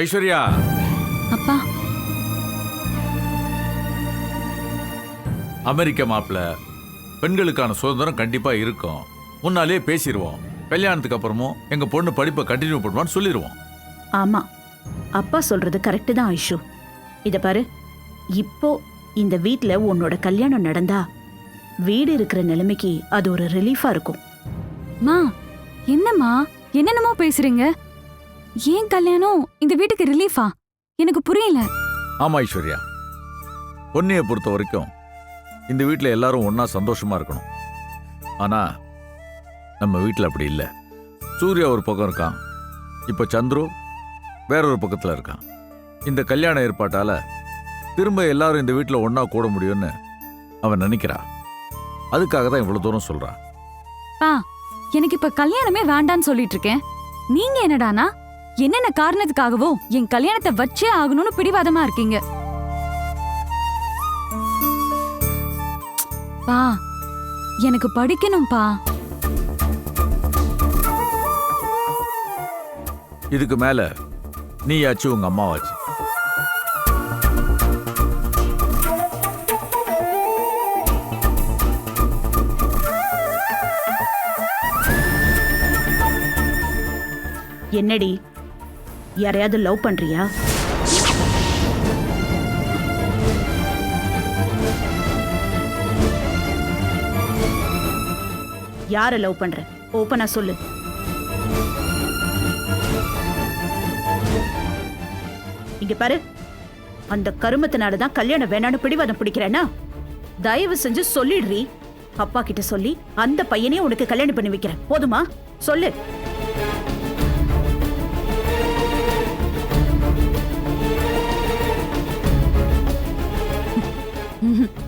ஐஸ்வர்யா. அப்பா. அமெரிக்க மாப்பிள்ள பெண்களுக்கான சுதந்திரம் கண்டிப்பா இருக்கும். முன்னாலே பேசிடுவோம் கல்யாணத்துக்கு அப்புறமும் எங்க பொண்ணு படிப்பை கண்டினியூ பண்ணுவான்னு சொல்லிடுவோம் ஆமா. அப்பா சொல்றது கரெக்டு தான் ஐஷு. இத பாரு. இப்போ இந்த வீட்ல உன்னோட கல்யாணம் நடந்தா வீடு இருக்கிற நிலைமைக்கு அது ஒரு ரிலீஃபா இருக்கும். மா என்னம்மா? என்னென்னமோ பேசுறீங்க? ஏன் கல்யாணம்? இந்த வீட்டுக்கு ரிலீஃபா எனக்கு புரியல. ஆமா ஐஸ்வர்யா. பொன்னியை பொறுத்த வரைக்கும் இந்த வீட்டில் எல்லாரும் ஒண்ணா சந்தோஷமா இருக்கணும். ஆனா நம்ம வீட்டில் அப்படி இல்லை. சூர்யா ஒரு பக்கம் இருக்கான். இப்போ சந்துரு வேற ஒரு பக்கத்தில் இருக்கான். இந்த கல்யாண ஏற்பாட்டால திரும்ப எல்லாரும் இந்த வீட்டில் ஒண்ணா கூட முடியும்னு அவன் நினைக்கிறா. அதுக்காக தான் இவ்வளவு தூரம் சொல்றான் பா எனக்கு இப்ப கல்யாணமே வேண்டான்னு சொல்லிட்டு இருக்கேன். நீங்க என்னடானா? என்னென்ன காரணத்துக்காகவோ என் கல்யாணத்தை வச்சே ஆகணும்னு பிடிவாதமா இருக்கீங்க. பா எனக்கு படிக்கணும்பா. இதுக்கு மேல நீயாச்சு உங்க அம்மாவாச்சு. என்னடி யாரையாவது லவ் பண்றியா? யார லவ் பண்ற? ஓப்பனா சொல்லு. இங்க பாரு. அந்த கருமத்தினால தான் கல்யாணம் வேணான்னு பிடிவாதம் பிடிக்கிறேன்னா தயவு செஞ்சு சொல்லிடுறி. அப்பா கிட்ட சொல்லி அந்த பையனையும் உனக்கு கல்யாணம் பண்ணி வைக்கிறேன். போதுமா? சொல்லு.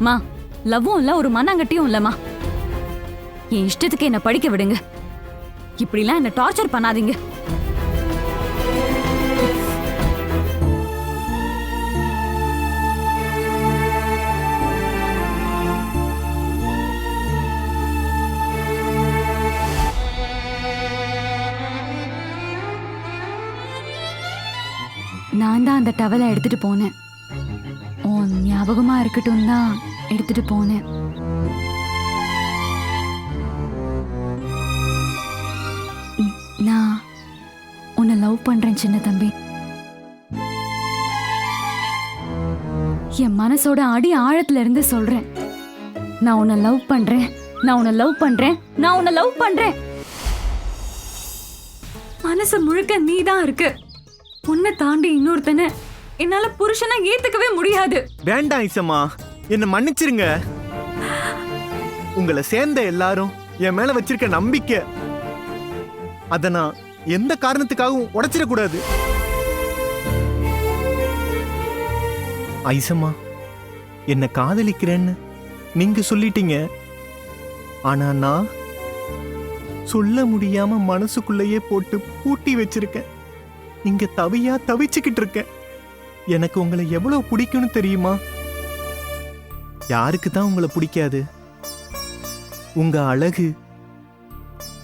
மா லவ்வும் இல்ல ஒரு மண்ணாங்கட்டியும் இல்லம்மா என் இஷ்டத்துக்கு என்ன படிக்க விடுங்க. இப்படிலாம் என்ன டார்ச்சர் பண்ணாதீங்க. நான் தான் அந்த டவலை எடுத்துட்டு போனேன். உன் ஞாபகமா இருக்கட்டும் தான் எடுத்துட்டு போனேன். நான் உன்னை லவ் பண்றேன் சின்ன தம்பி. என் மனசோட அடி ஆழத்துல இருந்து சொல்றேன். நான் உன்னை லவ் பண்றேன் நான் உன்னை லவ் பண்றேன் நான் உன்னை லவ் பண்றேன். மனசு முழுக்க நீ தான் இருக்கு. உன்னை தாண்டி இன்னொருத்தனை என்னால புருஷனா ஏத்துக்கவே முடியாது. வேண்டாம் ஐசம்மா என்னை மன்னிச்சிருங்க. உங்களை சேர்ந்த எல்லாரும் என் மேல வச்சிருக்க நம்பிக்கை அத நான் எந்த காரணத்துக்காகவும் உடைச்சிடக்கூடாது. ஐசம்மா என்ன காதலிக்கிறேன்னு நீங்க சொல்லிட்டீங்க. ஆனா நான் சொல்ல முடியாம மனசுக்குள்ளேயே போட்டு பூட்டி வச்சிருக்கேன். இங்க தவியா தவிச்சுக்கிட்டு இருக்கேன். எனக்கு உங்களை எவ்வளவு பிடிக்கும்னு தெரியுமா? யாருக்கு தான் உங்களை பிடிக்காது? உங்க அழகு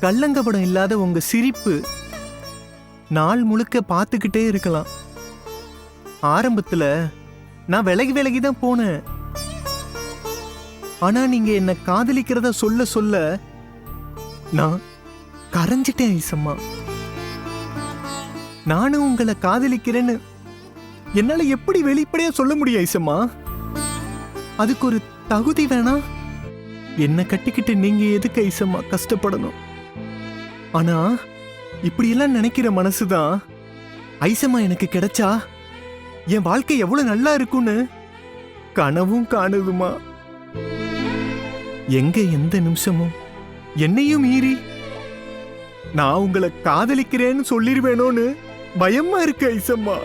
கள்ளங்கபடம் இல்லாத உங்க சிரிப்பு நாள் முழுக்க பார்த்துக்கிட்டே இருக்கலாம். ஆரம்பத்துல நான் விலகி விலகி தான் போனேன். ஆனா நீங்க என்ன காதலிக்கிறத சொல்ல சொல்ல நான் கரைஞ்சிட்டேன் ஐசம்மா. நானும் உங்களை காதலிக்கிறேன்னு என்னால எப்படி வெளிப்படையா சொல்ல முடியும் ஐசம்மா? அதுக்கு ஒரு தகுதி வேணா? என்ன கட்டிக்கிட்டு நீங்க எதுக்கு ஐசம்மா கஷ்டப்படணும்? ஆனா இப்படியெல்லாம் நினைக்கிற மனசுதான் ஐசம்மா எனக்கு கிடைச்சா? என் வாழ்க்கை எவ்வளவு நல்லா இருக்கும்னு கனவும் காணுதுமா? எங்க எந்த நிமிஷமும் என்னையும் மீறி நான் உங்களை காதலிக்கிறேன்னு சொல்லிருவேணும்னு பயமா இருக்கு ஐசம்மா.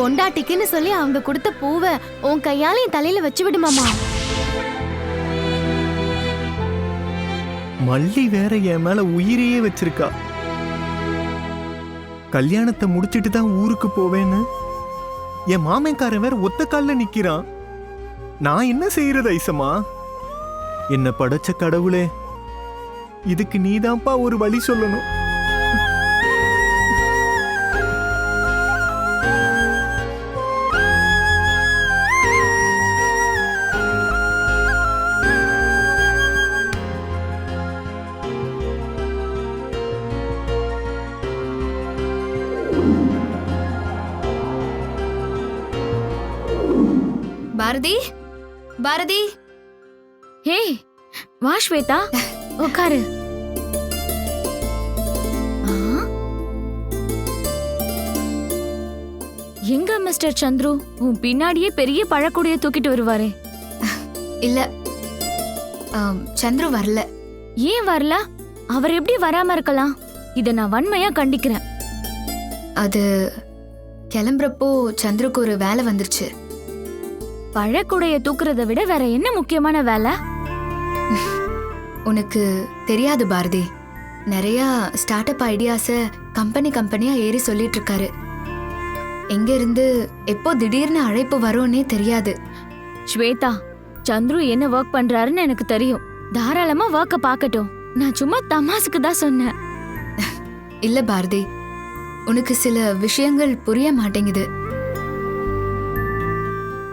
பொண்டாட்டிக்குன்னு சொல்லி அவங்க கொடுத்த பூவை உன் கையால என் தலையில வச்சு விடுமாமா மல்லி வேற என் மேல உயிரையே வச்சிருக்கா. கல்யாணத்தை முடிச்சிட்டு தான் ஊருக்கு போவேன்னு? என் மாமன்காரன் வேற ஒத்த கால்ல நிக்கிறான். நான் என்ன செய்யறது ஐசம்மா? என்ன படைச்ச கடவுளே. இதுக்கு நீதான்ப்பா ஒரு வழி சொல்லணும். பாரதி? பாரதி? ஹே வா ஸ்வேதா உட்காரு? எங்க மிஸ்டர் சந்துரு? உன் பின்னாடியே பெரிய பழக்கூடைய தூக்கிட்டு வருவாரே. இல்ல. ஆம், சந்துரு வரல. ஏன் வரல? அவர் எப்படி வராம இருக்கலாம்? இத நான் வன்மையா கண்டிக்கிறேன். அது கிளம்புறப்போ சந்துருக்கு ஒரு வேலை வந்துருச்சு. பழக்கூடைய தூக்குறதை விட வேற என்ன முக்கியமான வேலை? உனக்கு தெரியாது பாரதி. நிறைய ஸ்டார்ட் அப் ஐடியாஸ கம்பெனி கம்பெனியா ஏறி சொல்லிட்டு இருக்காரு எங்க இருந்து எப்போ திடீர்னு அழைப்பு வரும்னே தெரியாது. ஸ்வேதா சந்துரு என்ன ஒர்க் பண்றாருன்னு எனக்கு தெரியும். தாராளமா ஒர்க்க பாக்கட்டும் நான் சும்மா தமாசுக்கு தான் சொன்னேன். இல்ல பாரதி. உனக்கு சில விஷயங்கள் புரிய மாட்டேங்குது.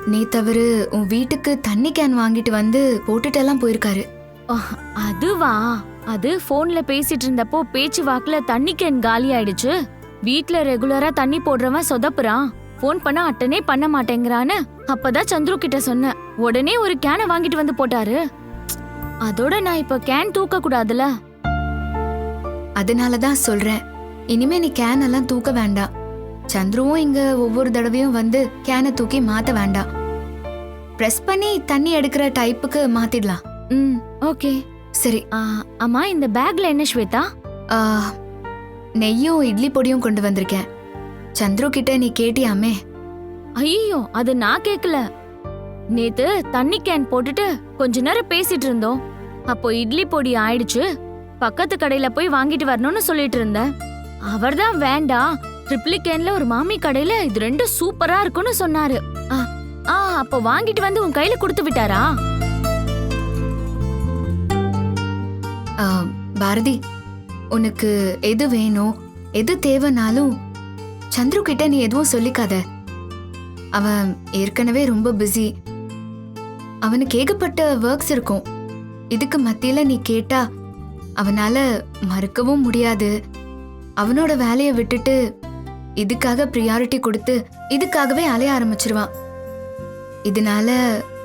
நீ தவறு உன் வீட்டுக்கு தண்ணி கேன் வாங்கிட்டு வந்து போட்டுட்டெல்லாம் போயிருக்காரு. ஆஹ், அதுவா? அது போன்ல பேசிட்டு இருந்தப்போ பேச்சு வாக்குல தண்ணி கேன் காலி ஆயிடுச்சு. வீட்ல ரெகுலரா தண்ணி போடுறவன் சொதப்புறான். ஃபோன் பண்ணா அட்டனே பண்ண மாட்டேங்கிறான்னு அப்பதான் சந்துரு கிட்ட சொன்னேன். உடனே ஒரு கேனை வாங்கிட்டு வந்து போட்டாரு. அதோட நான் இப்ப கேன் தூக்க கூடாதுல? அதனால தான் சொல்றேன். இனிமே நீ கேன் எல்லாம் தூக்க வேண்டாம். சந்துருவும் இங்க ஒவ்வொரு தடவையும் வந்து கேனை தூக்கி மாத்த வேண்டாம். பிரஸ் பண்ணி தண்ணி எடுக்கிற டைப்புக்கு மாத்திடலாம். ம் ஓகே சரி. அம்மா இந்த பேக்ல என்ன ஸ்வேதா? ஆ, நெய்யும் இட்லி பொடியும் கொண்டு வந்திருக்கேன். சந்துரு கிட்ட நீ கேட்டியாமே? ஐயோ அது நான் கேக்கல. நேத்து தண்ணி கேன் போட்டுட்டு கொஞ்ச நேரம் பேசிட்டு இருந்தோம். அப்போ இட்லி பொடி ஆயிடுச்சு. பக்கத்து கடையில போய் வாங்கிட்டு வரணும்னு சொல்லிட்டு இருந்தேன். அவர்தான் வேண்டாம். ட்ரிப்ளிகேன்ல ஒரு மாமி கடையில இது ரெண்டும் சூப்பரா இருக்கும்னு சொன்னாரு. ஆ, ஆ அப்போ வாங்கிட்டு வந்து உன் கையில கொடுத்து விட்டாரா? ஆ, பாரதி உனக்கு எது வேணும் எது தேவைனாலும் சந்துரு கிட்ட நீ எதுவும் சொல்லிக்காத. அவன் ஏற்கனவே ரொம்ப பிஸி அவனுக்கு ஏகப்பட்ட ஒர்க்ஸ் இருக்கும். இதுக்கு மத்தியில நீ கேட்டா அவனால மறுக்கவும் முடியாது. அவனோட வேலையை விட்டுட்டு இதுக்காக ப்ரியாரிட்டி கொடுத்து இதுக்காகவே அலைய ஆரம்பிச்சிருவான். இதனால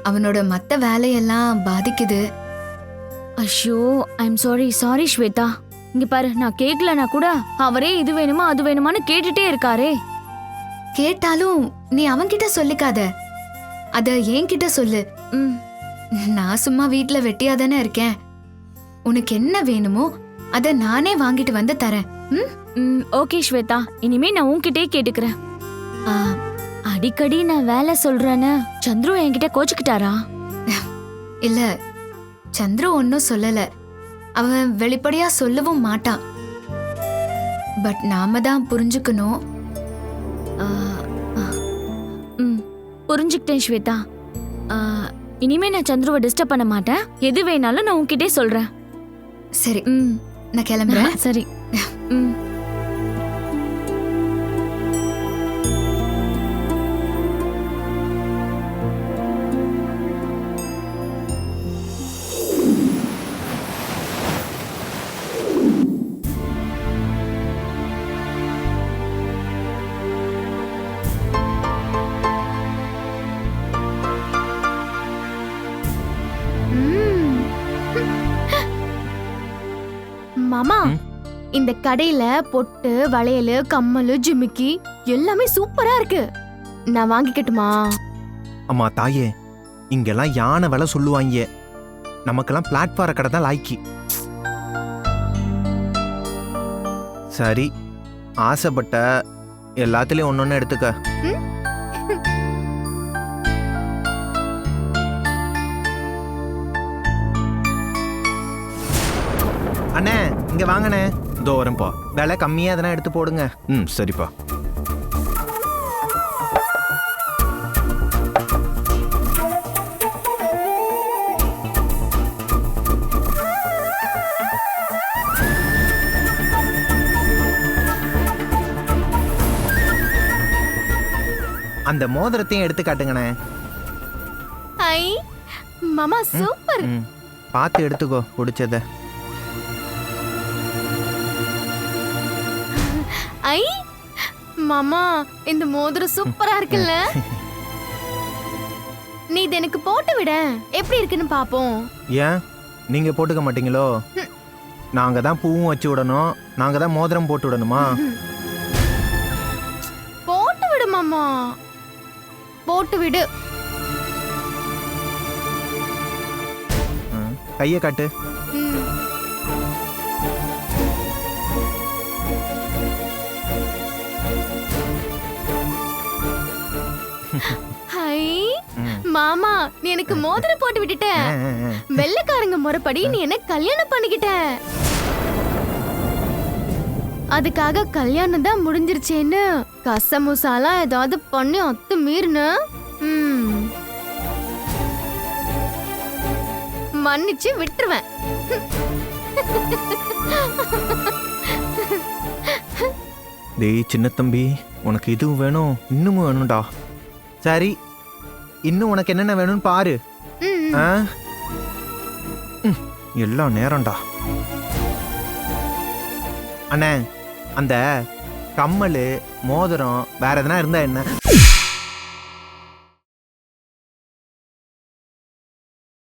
அவனோட மத்த வேலையெல்லாம் பாதிக்குது. ஐயோ ஐம் சாரி சாரி ஸ்வேதா. இங்க பாரு நான் கேக்கலனா கூட அவரே இது வேணுமா அது வேணுமான்னு கேட்டுட்டே இருக்காரே. கேட்டாலும் நீ அவன்கிட்ட சொல்லிக்காத. அத என்கிட்ட சொல்லு. நான் சும்மா வீட்ல வெட்டியா தானே இருக்கேன். உனக்கு என்ன வேணுமோ அத நானே வாங்கிட்டு வந்து தரேன். ம்? ஓகே ஸ்வேதா. இனிமே நான் உன்கிட்டயே கேட்டுக்கிறேன். அடிக்கடி நான் வேலை சொல்றேன்னு சந்துரு என்கிட்ட கோச்சுக்கிட்டாரா? இல்ல சந்துரு ஒன்னும் சொல்லல. அவன் வெளிப்படையா சொல்லவும் மாட்டான். பட் நாம தான் புரிஞ்சுக்கணும். புரிஞ்சுக்கிட்டேன் ஸ்வேதா. இனிமே நான் சந்துருவை டிஸ்டர்ப் பண்ண மாட்டேன். எது வேணாலும் நான் உன்கிட்டே சொல்றேன். சரி. ம். நான் கிளம்புறேன். சரி. ம். இந்த கடையில பொட்டு வளையல் கம்மல் ஜிமிக்கி எல்லாமே சூப்பரா இருக்கு. நான் வாங்கிக்கட்டுமா? அம்மா தாயே இங்கெல்லாம் யானை விலை சொல்லுவாங்க. நமக்கெல்லாம் பிளாட்ஃபார கடை தான் லாய்க்கி. சரி ஆசைப்பட்ட எல்லாத்துலயும் ஒன்னொன்னு எடுத்துக்க. அண்ணே இங்க வாங்கண்ணே. இதோ வரேன்ப்பா. விலை கம்மியா எதனா எடுத்து போடுங்க. ம் சரிப்பா. அந்த மோதிரத்தையும் எடுத்து காட்டுங்கண்ணே ஐ மாமா சூப்பர். ம். பார்த்து எடுத்துக்கோ பிடிச்சத. ஐ மாமா இந்த மோதிரம் சூப்பரா இருக்குல்ல? நீ இது எனக்கு போட்டு விட. எப்படி இருக்குன்னு பாப்போம். ஏன்? நீங்க போட்டுக்க மாட்டீங்களோ? நாங்க தான் பூவும் வச்சு விடணும். நாங்க தான் மோதிரம் போட்டு விடணுமா? போட்டு விடு மாமா. போட்டு விடு. கையை காட்டு. ம். மாமா நீ எனக்கு மோதிரம் போட்டு விட்டுட்ட. வெள்ளைக்காரங்க முறைப்படி நீ என்ன கல்யாணம் பண்ணிக்கிட்ட? அதுக்காக கல்யாணம் தான் முடிஞ்சிருச்சேன்னு கசமுசாலாம் ஏதாவது பண்ணி அத்து மீறின. மன்னிச்சு விட்டுருவேன். டேய் சின்ன தம்பி உனக்கு இதுவும் வேணும் இன்னமும் வேணும்டா. சரி இன்னும் உனக்கு என்னென்ன வேணும்னு பாரு. எல்லாம் நேரம்டா. அண்ணே அந்த கம்மல் மோதிரம் வேற எதனா இருந்தா என்ன?